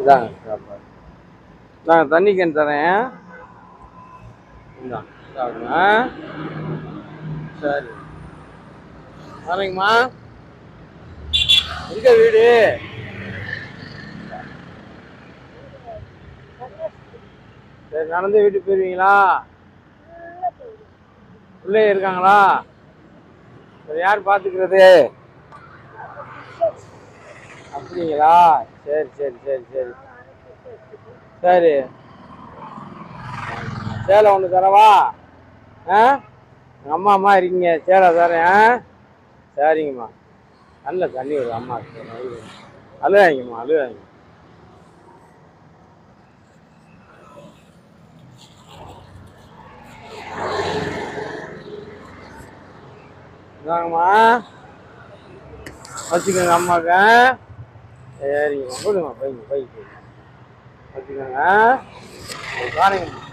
இதாங்க சாப்பாடு நான் தண்ணி கேன் தரேன். இந்தாங்க சரி. வரேங்கம்மா. எங்க வீடு? சரி நடந்து வீட்டுக்கு போயிருவீங்களா? உள்ளே இருக்காங்களா? யார் பார்த்துக்கிறது? அப்படிங்களா? சரி சரி சரி சரி. சரி. சேலை ஒன்று தரவா? ஆ? எங்கள் அம்மா அம்மா இருக்கீங்க. சேலை தரேன். ஆ? சரிங்கம்மா. நல்ல தண்ணி வருது அம்மா அழுவாங்கம்மா அழுவாங்க இந்தாங்கம்மா. வச்சுக்கோங்க அம்மாவுக்கு சரிங்கம்மா கொடுங்கம்மா பைங்க பை வச்சுக்கோங்க காணுங்கம்மா